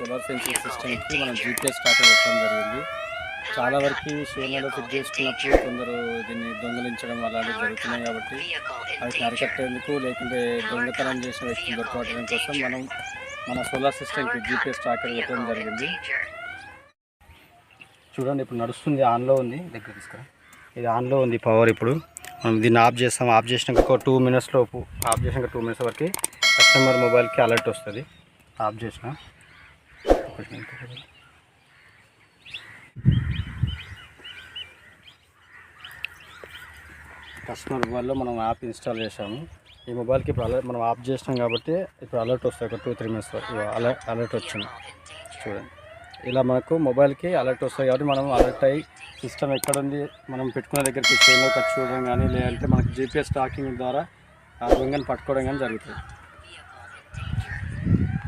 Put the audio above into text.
Solar sensing సిస్టమ్కి మనం GPS start పెట్టడం జరిగింది. చాలా వరకు శ్రేణులు ఫిట్ చేసుకున్నప్పుడు కొందరు దీన్ని దొంగలించడం అలాంటివి జరుగుతున్నాయి కాబట్టి వాటిని అరికట్టేందుకు లేకుంటే దొంగతనం చేసిన వ్యక్తిని దొరకవడం కోసం మనం మన సోలార్ సిస్టమ్కి జీపీఎస్ ట్రాకర్ పెట్టడం జరిగింది. చూడండి ఇప్పుడు నడుస్తుంది ఆన్లో ఉంది. దగ్గర తీసుకురా. ఇది ఆన్లో ఉంది పవర్ ఇప్పుడు. మనం దీన్ని ఆఫ్ చేస్తాం. ఆఫ్ చేసినాక ఒక టూ మినిట్స్ లోపు ఆఫ్ చేసినాక టూ మినిట్స్ వరకు కస్టమర్ మొబైల్కి అలర్ట్ వస్తుంది. ఆఫ్ చేసినా. కస్టమర్ మొబైల్లో మనం యాప్ ఇన్స్టాల్ చేసాము ఈ మొబైల్కి ఇప్పుడు అలర్ట్ మనం ఆఫ్ చేసినాం కాబట్టి ఇప్పుడు అలర్ట్ వస్తుంది ఒక two three minutes alert alert వచ్చింది. చూడండి. ఇలా మనకు మొబైల్కి అలర్ట్ వస్తుంది కాబట్టి మనం అలర్ట్ అయ్యి సిస్టమ్ ఎక్కడ ఉంది? మనం పెట్టుకున్న దగ్గరికి ట్రైన్లోకి ఖర్చు చూడడం కానీ లేదంటే మనకు జీపీఎస్ ట్రాకింగ్ ద్వారా ఆ దొంగని పట్టుకోవడం కానీ జరుగుతుంది.